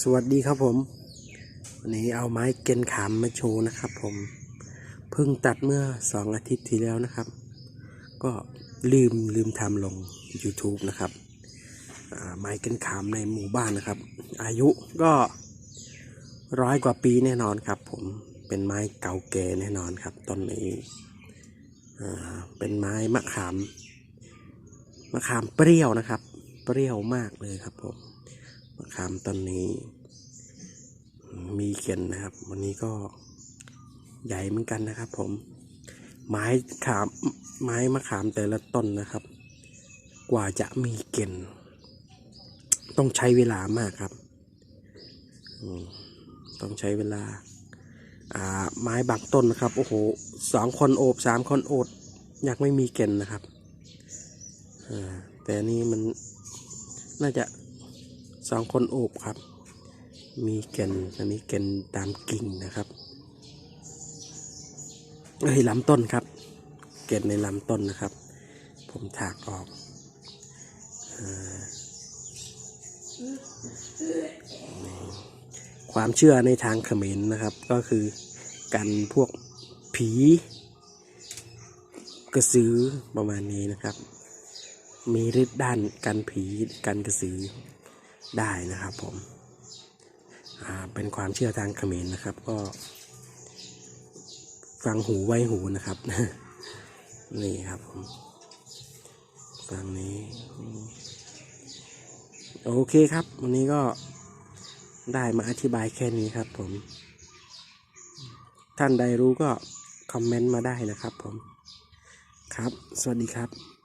สวัสดีครับผม วันนี้เอาไม้เกนขามมาโชว์นะครับผมเพิ่งตัดเมื่อสองอาทิตย์ที่แล้วนะครับ ก็ลืมลืมทำลง YouTube นะครับไม้เกนขามในหมู่บ้านนะครับ อายุก็ร้อยกว่าปีแน่นอนครับ ผมเป็นไม้เก่าแก่แน่นอนครับต้นนี้เป็นไม้มะขามมะขามเปรี้ยวนะครับ เปรี้ยวมากเลยครับผม มะขามต้นนี้ มีเขียนนะครับ วันนี้ก็ใหญ่เหมือนกันนะครับ ผม ไม้ขามไม้มะขามแต่ละต้นนะครับ กว่าจะมีเก่นต้องใช้เวลามากครับต้องใช้เวลา อ่า ไม้บางต้นนะครับ โอ้โหสองคนโอบสามคนโอบยังไม่มีเก่นนะครับแต่นนี้มันน่าจะ สองคนโอบครับ มีเกนอันนี้เกนตามกิ่งนะครับเอ้ยลำต้นครับเกนในลำต้นนะครับ ผมถากออกอความเชื่อในทางเขมรนะครับ ก็คือกันพวกผี กระสือประมาณนี้นะครับ มีฤทธิ์ด้านกันผีกันกระสือ ได้นะครับผมเป็นความเชื่อทางเขมรนะครับ ก็ ฟังหูไว้หูนะครับ นี่ครับผมตามนี้ โอเคครับ วันนี้ก็ได้มาอธิบายแค่นี้ครับผม ท่านใดรู้ก็คอมเมนต์มาได้นะครับผม ครับ สวัสดีครับ